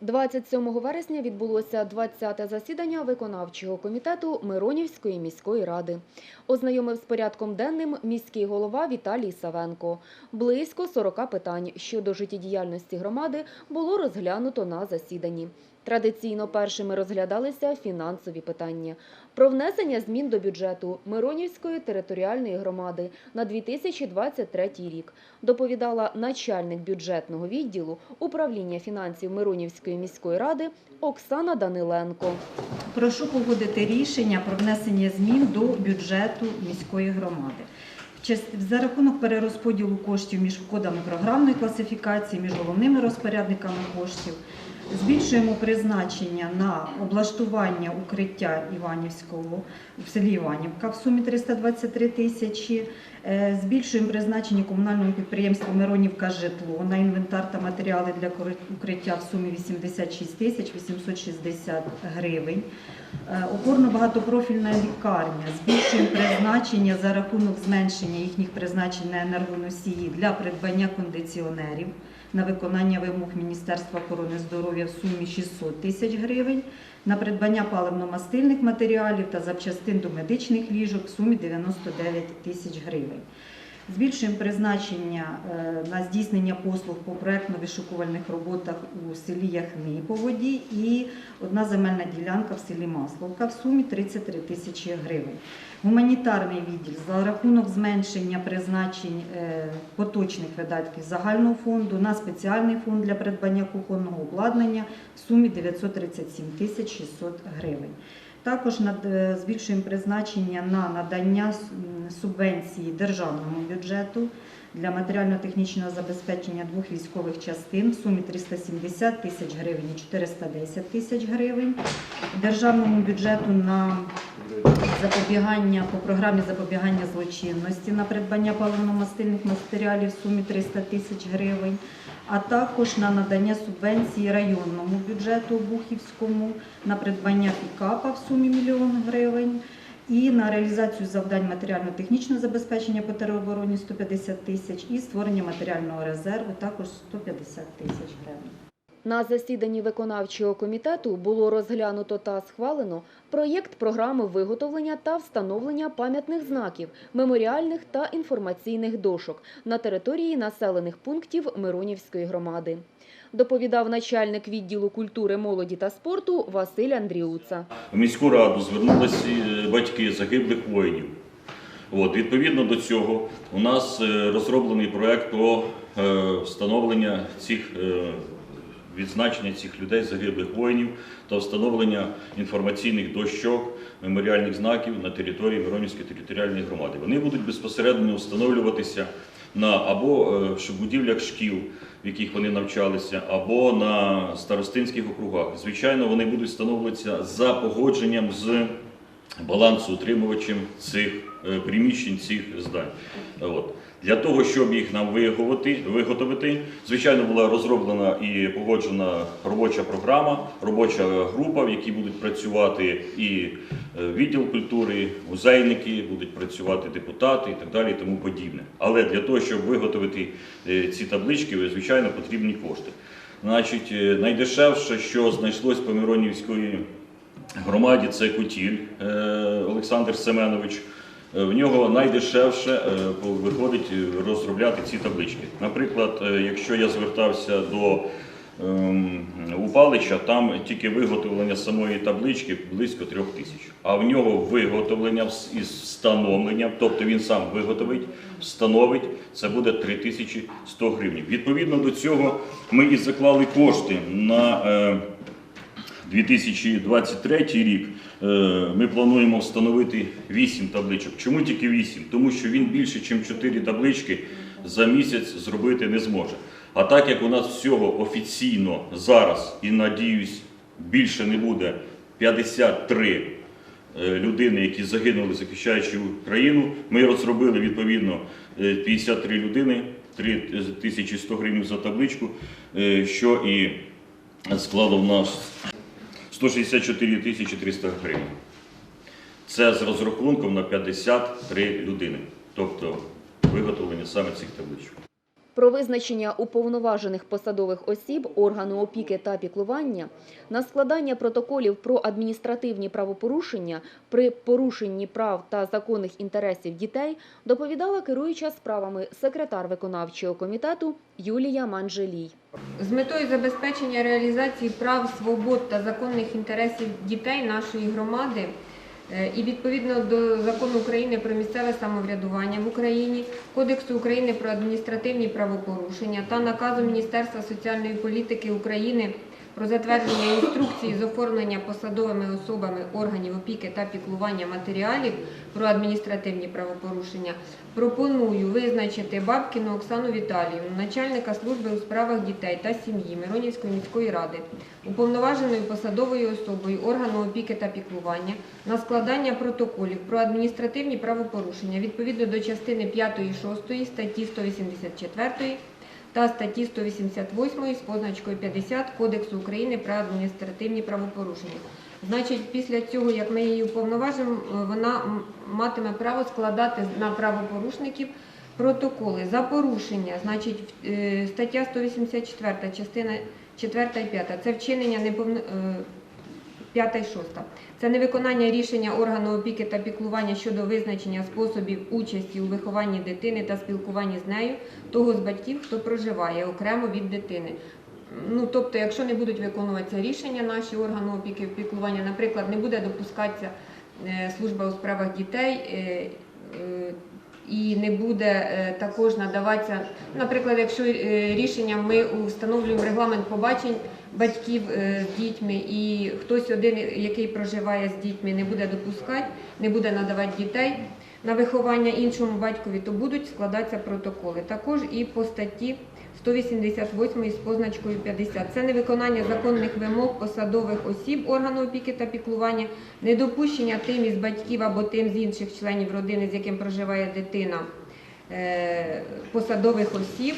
27 вересня відбулося 20-те засідання виконавчого комітету Миронівської міської ради. Ознайомив з порядком денним міський голова Віталій Савенко. Близько 40 питань щодо життєдіяльності громади було розглянуто на засіданні. Традиційно першими розглядалися фінансові питання. Про внесення змін до бюджету Миронівської територіальної громади на 2023 рік доповідала начальник бюджетного відділу управління фінансів Миронівської міської ради Оксана Даниленко. Прошу погодити рішення про внесення змін до бюджету міської громади. За рахунок перерозподілу коштів між кодами програмної класифікації, між головними розпорядниками коштів, збільшуємо призначення на облаштування укриття Іванівського в селі Іванівка в сумі 323 тисячі. Е, Збільшуємо призначення комунальному підприємству Миронівка житло на інвентар та матеріали для укриття в сумі 86 тисяч 860 гривень. Е, Опорно-багатопрофільна лікарня. Збільшуємо призначення за рахунок зменшення їхніх призначень на енергоносії для придбання кондиціонерів на виконання вимог Міністерства охорони здоров'я в сумі 600 тисяч гривень, на придбання паливно-мастильних матеріалів та запчастин до медичних ліжок в сумі 99 тисяч гривень. Збільшуємо призначення е, на здійснення послуг по проектно-вишукувальних роботах у селі Яхни по воді і одна земельна ділянка в селі Масловка в сумі 33 тисячі гривень. Гуманітарний відділ за рахунок зменшення призначень е, поточних видатків загального фонду на спеціальний фонд для придбання кухонного обладнання в сумі 937 тисяч 600 гривень. Також е, збільшуємо призначення на надання субвенції державному бюджету для матеріально-технічного забезпечення двох військових частин в сумі 370 тисяч гривень і 410 тисяч гривень. Державному бюджету на запобігання по програмі запобігання злочинності на придбання паливно-мастильних матеріалів в сумі 300 тисяч гривень, а також на надання субвенції районному бюджету Бухівському на придбання пікапа в сумі мільйон гривень. І на реалізацію завдань матеріально-технічного забезпечення по теробороні 150 тисяч і створення матеріального резерву також 150 тисяч гривень. На засіданні виконавчого комітету було розглянуто та схвалено проєкт програми виготовлення та встановлення пам'ятних знаків, меморіальних та інформаційних дошок на території населених пунктів Миронівської громади. Доповідав начальник відділу культури, молоді та спорту Василь Андріуца. В міську раду звернулися е, батьки загиблих воїнів. От, відповідно до цього, у нас е, розроблений проект про е, встановлення цих відзначення цих людей, загиблих воїнів та встановлення інформаційних дощок, меморіальних знаків на території Миронівської територіальної громади. Вони будуть безпосередньо встановлюватися на або е, будівлях шкіл, в яких вони навчалися, або на старостинських округах. Звичайно, вони будуть встановлюватися за погодженням з балансоутримувачем цих е, приміщень, цих здань. От. Для того, щоб їх нам виготовити, звичайно, була розроблена і погоджена робоча програма, робоча група, в якій будуть працювати і е, відділ культури, музейники, будуть працювати депутати і так далі, і тому подібне. Але для того, щоб виготовити е, ці таблички, звичайно, потрібні кошти. Значить, найдешевше, що знайшлось по Миронівської громаді, це Кутіль е, Олександр Семенович. Е, В нього найдешевше е, виходить розробляти ці таблички. Наприклад, якщо я звертався до ем, Упалича, там тільки виготовлення самої таблички близько трьох тисяч. А в нього виготовлення із встановленням, тобто він сам виготовить, встановить, це буде 3100 гривень. Відповідно до цього ми і заклали кошти на. Е, 2023 рік е, ми плануємо встановити 8 табличок. Чому тільки 8? Тому що він більше, ніж 4 таблички за місяць зробити не зможе. А так як у нас всього офіційно зараз і надіюсь, більше не буде 53 е, людини, які загинули, захищаючи Україну, ми розробили відповідно е, 53 людини, 3100 гривень за табличку, е, що і склало в нас 164 тисячі 300 гривень. Це з розрахунком на 53 людини, тобто виготовлення саме цих табличок. Про визначення уповноважених посадових осіб органу опіки та піклування на складання протоколів про адміністративні правопорушення при порушенні прав та законних інтересів дітей доповідала керуюча справами секретар виконавчого комітету Юлія Манжелій. З метою забезпечення реалізації прав, свобод та законних інтересів дітей нашої громади і відповідно до закону України про місцеве самоврядування в Україні, Кодексу України про адміністративні правопорушення та наказу Міністерства соціальної політики України про затвердження інструкції з оформлення посадовими особами органів опіки та піклування матеріалів про адміністративні правопорушення, пропоную визначити Бабкіну Оксану Віталіївну, начальника служби у справах дітей та сім'ї Миронівської міської ради, уповноваженою посадовою особою органу опіки та піклування на складання протоколів про адміністративні правопорушення відповідно до частини 5 і 6 статті 184 та статті 188 з позначкою 50 Кодексу України про адміністративні правопорушення. Значить, після цього, як ми її уповноважимо, е, вона матиме право складати на правопорушників протоколи за порушення. Значить, е, стаття 184, частина 4 і 5. Це вчинення неповно... е, 5 і 6. Це невиконання рішення органу опіки та піклування щодо визначення способів участі у вихованні дитини та спілкуванні з нею, того з батьків, хто проживає окремо від дитини. Ну, тобто, якщо не будуть виконуватися рішення наші органи опіки і піклування, наприклад, не буде допускатися е, служба у справах дітей. е, е, і не буде також надаватися, наприклад, якщо рішенням ми встановлюємо регламент побачень батьків е, з дітьми, і хтось один, який проживає з дітьми, не буде допускати, не буде надавати дітей на виховання іншому батькові, то будуть складатися протоколи. Також і по статті 188 з позначкою 50. Це невиконання законних вимог посадових осіб органу опіки та піклування, недопущення тим із батьків або тим з інших членів родини, з яким проживає дитина, е, посадових осіб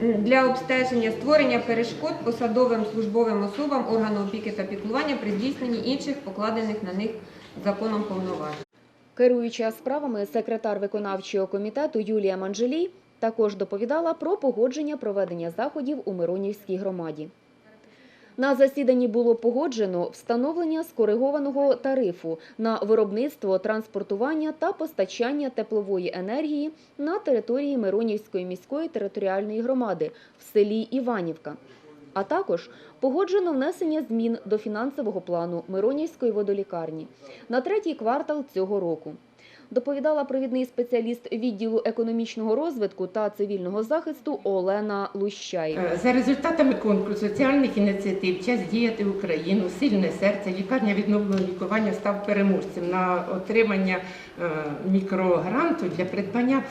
для обстеження створення перешкод посадовим службовим особам органу опіки та піклування при здійсненні інших покладених на них законом повноважень. Керуюча справами секретар виконавчого комітету Юлія Манжелій також доповідала про погодження проведення заходів у Миронівській громаді. На засіданні було погоджено встановлення скоригованого тарифу на виробництво, транспортування та постачання теплової енергії на території Миронівської міської територіальної громади в селі Іванівка. А також погоджено внесення змін до фінансового плану Миронівської водолікарні на третій квартал цього року. Доповідала провідний спеціаліст відділу економічного розвитку та цивільного захисту Олена Лущай. Е, За результатами конкурсу соціальних ініціатив Час діяти Україну, сильне серце, лікарня відновленого лікування став переможцем на отримання е, мікрогранту для придбання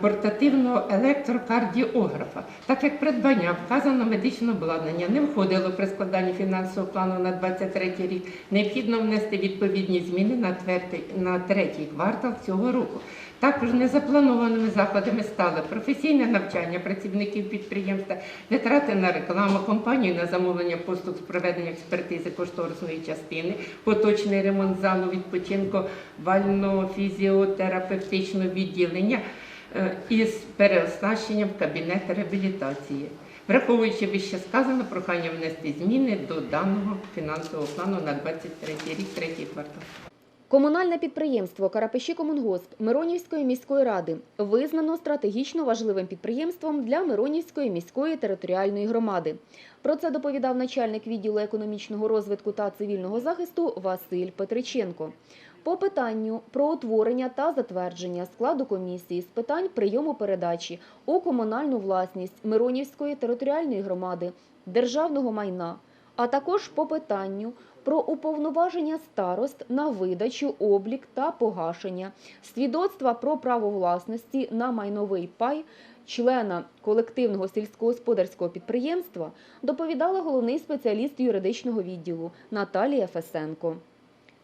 портативного електрокардіографа. Так як придбання вказаного медичного обладнання не входило при складанні фінансового плану на 23 рік, необхідно внести відповідні зміни на третій, на третій квартал цього року. Також незапланованими заходами стали професійне навчання працівників підприємства, витрати на рекламу, компанію на замовлення послуг з проведення експертизи кошторисної частини, поточний ремонт залу відпочинку, вально-фізіотерапевтичного відділення е, із переоснащенням кабінету реабілітації. Враховуючи вище сказано, прохання внести зміни до даного фінансового плану на 23 рік, третій квартал. Комунальне підприємство Карапеші Комунгосп Миронівської міської ради визнано стратегічно важливим підприємством для Миронівської міської територіальної громади. Про це доповідав начальник відділу економічного розвитку та цивільного захисту Василь Петриченко. По питанню про утворення та затвердження складу комісії з питань прийому передачі у комунальну власність Миронівської територіальної громади державного майна, а також по питанню про уповноваження старост на видачу, облік та погашення свідоцтва про право власності на майновий пай члена колективного сільськогосподарського підприємства доповідала головний спеціаліст юридичного відділу Наталія Фесенко.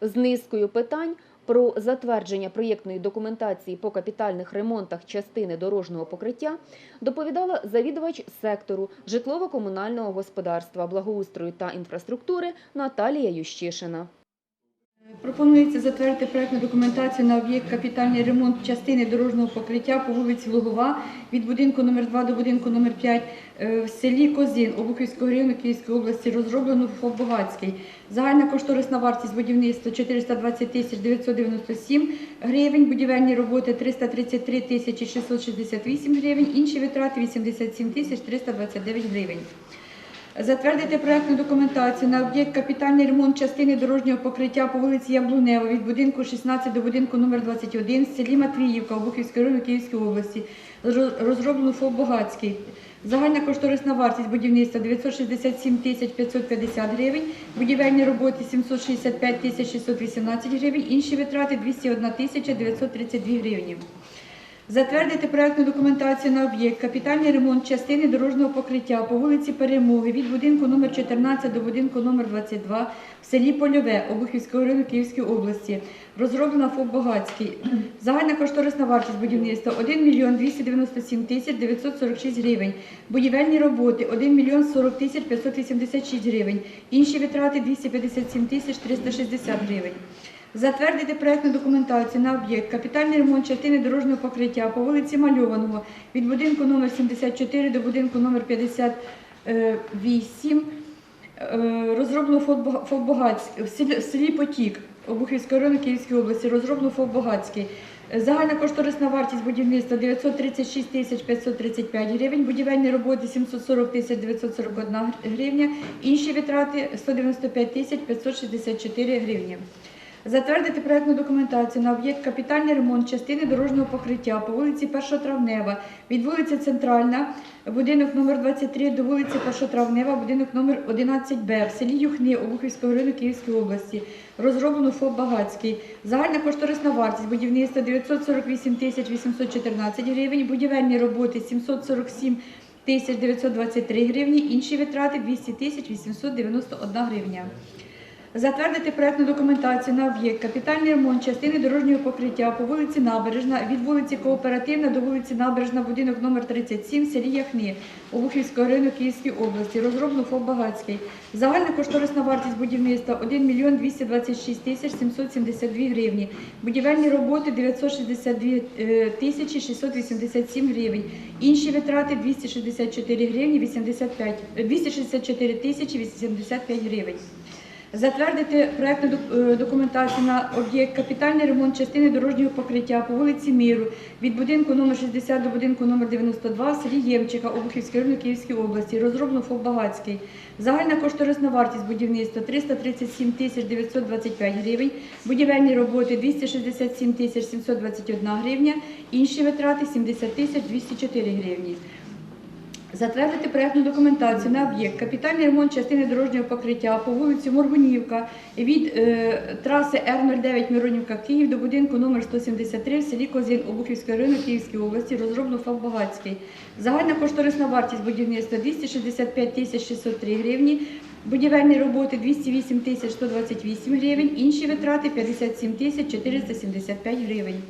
З низкою питань про затвердження проєктної документації по капітальних ремонтах частини дорожнього покриття доповідала завідувач сектору житлово-комунального господарства, благоустрою та інфраструктури Наталія Ющишина. Пропонується затвердити проектну документацію на об'єкт капітальний ремонт частини дорожнього покриття по вулиці Лугова від будинку номер 2 до будинку номер 5 е, в селі Козин Обухівського району Київської області розроблено ФОП Богацький. Загальна кошторисна вартість будівництва 420 тисяч 997 гривень, будівельні роботи 333 тисячі 668 гривень, інші витрати 87 тисяч 329 гривень. Затвердити проектну документацію на об'єкт капітальний ремонт частини дорожнього покриття по вулиці Яблунева від будинку 16 до будинку номер 21 в селі Матвіївка Обухівського району Київської області. Роз- Розроблено ФОП Богацький. Загальна кошторисна вартість будівництва 967 тисяч 550 гривень, будівельні роботи 765 тисяч 618 гривень, інші витрати 201 тисяча 932 гривні. Затвердити проектну документацію на об'єкт капітальний ремонт частини дорожнього покриття по вулиці Перемоги від будинку номер 14 до будинку номер 22 в селі Польове Обухівського району Київської області. Розроблена ФОП Богацький. Загальна кошторисна вартість будівництва 1 мільйон 297 тисяч 946 гривень. Будівельні роботи 1 мільйон 40 тисяч 586 гривень. Інші витрати 257 тисяч 360 гривень. Затвердити проектну документацію на об'єкт капітальний ремонт частини дорожнього покриття по вулиці Мальованого від будинку номер 74 до будинку номер 58. Е, Розроблено ФОП Бога- ФОП Богацький в селі, Потік Обухівського району Київської області. Розроблено Фоббогацький. Загальна кошторисна вартість будівництва 936 тисяч 535 гривень, будівельні роботи 740 тисяч 941 гривня, інші витрати 195 тисяч 564 гривні. Затвердити проектну документацію на об'єкт капітальний ремонт частини дорожнього покриття по вулиці 1 Травнева від вулиці Центральна, будинок номер 23 до вулиці 1 Травнева, будинок номер 11Б в селі Юхни Обухівського району Київської області. Розроблено ФОП Багацький. Загальна кошторисна вартість будівництва 948 тисяч 814 гривень, будівельні роботи 747 тисяч 923 гривні, інші витрати 200 тисяч 891 гривня. Затвердити проектну документацію на об'єкт капітальний ремонт частини дорожнього покриття по вулиці Набережна від вулиці Кооперативна до вулиці Набережна, будинок номер 37 в селі Яхни Обухівського району Київської області. Розроблено ФОП Багацький. Загальна кошторисна вартість будівництва 1 мільйон 226 тисяч 772 гривні. Будівельні роботи 962 е, тисячі 687 гривень. Інші витрати 264 гривні 85, е, 264 тисячі 85 гривень. Затвердити проектну е, документацію на об'єкт капітальний ремонт частини дорожнього покриття по вулиці Міру від будинку номер 60 до будинку номер 92 в селі Ємчика Обухівської району Київської області. Розроблено ФОП Багацький. Загальна кошторисна вартість будівництва 337 тисяч 925 гривень, будівельні роботи 267 тисяч 721 гривня, інші витрати 70 тисяч 204 гривні. Затвердити проектну документацію на об'єкт капітальний ремонт частини дорожнього покриття по вулиці Моргунівка від е, траси Р-09 Миронівка Київ до будинку номер 173 в селі Козин Обухівського району Київської області розроблено ФАП Багацький. Загальна кошторисна вартість будівництва 265 тисяч 603 гривні, будівельні роботи 208 тисяч 128 гривень, інші витрати 57 тисяч 475 гривень.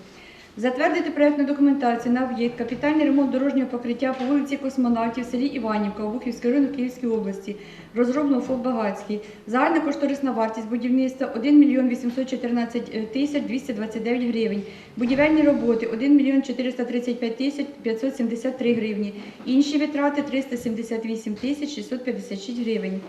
Затвердити проектну документацію на об'єкт капітальний ремонт дорожнього покриття по вулиці Космонавтів в селі Іванівка, Обухівського району Київської області. Розроблено ФОП Багацький. Загальна кошторисна вартість будівництва 1 мільйон 814 тисяч 229 гривень. Будівельні роботи 1 мільйон 435 тисяч 573 гривні. Інші витрати 378 тисяч 656 гривень.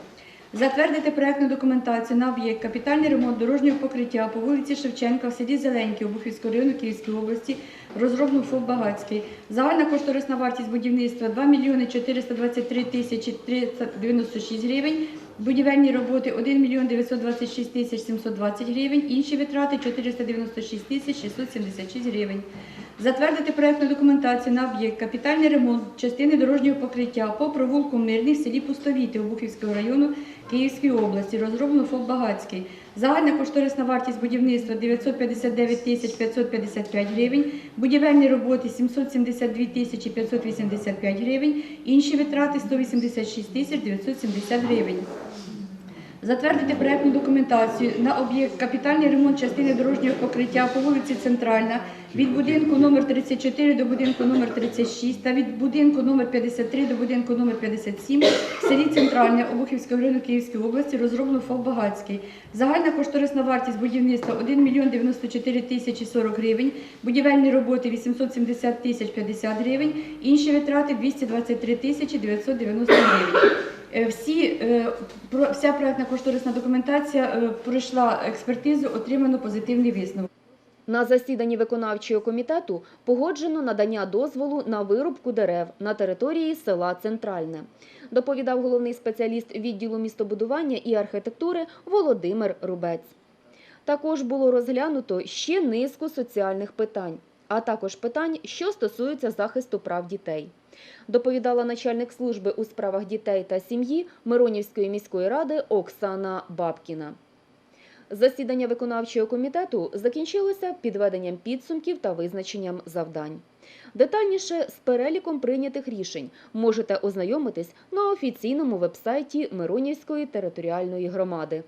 Затвердити проектну документацію на об'єкт капітальний ремонт дорожнього покриття по вулиці Шевченка в селі Зеленький Обухівського району Київської області, розроблено ФОП Багацький. Загальна кошторисна вартість будівництва 2 мільйони 423 тисячі 396 гривень. Будівельні роботи 1 мільйон 926 тисяч 720 гривень. Інші витрати 496 тисяч 676 гривень. Затвердити проектну документацію на об'єкт капітальний ремонт частини дорожнього покриття по провулку Мирний в селі Пустовіти Обухівського району Київської області. Розроблено ФОП Багацький. Загальна кошторисна вартість будівництва 959 тисяч 555 гривень. Будівельні роботи 772 тисячі 585 гривень. Інші витрати 186 тисяч 970 гривень. Затвердити проектну документацію на об'єкт капітальний ремонт частини дорожнього покриття по вулиці Центральна від будинку номер 34 до будинку номер 36 та від будинку номер 53 до будинку номер 57 в селі Центральне Обухівського району Київської області розроблено ФОП Багацький. Загальна кошторисна вартість будівництва 1 мільйон 94 тисячі 40 гривень, будівельні роботи 870 тисяч 50 гривень, інші витрати 223 тисячі 990 гривень. Е, Всі, е, вся проектна кошторисна документація е, пройшла експертизу, отримано позитивний висновок. На засіданні виконавчого комітету погоджено надання дозволу на вирубку дерев на території села Центральне. Доповідав головний спеціаліст відділу містобудування і архітектури Володимир Рубець. Також було розглянуто ще низку соціальних питань, а також питань, що стосуються захисту прав дітей. Доповідала начальник служби у справах дітей та сім'ї Миронівської міської ради Оксана Бабкіна. Засідання виконавчого комітету закінчилося підведенням підсумків та визначенням завдань. Детальніше з переліком прийнятих рішень можете ознайомитись на офіційному вебсайті Миронівської територіальної громади.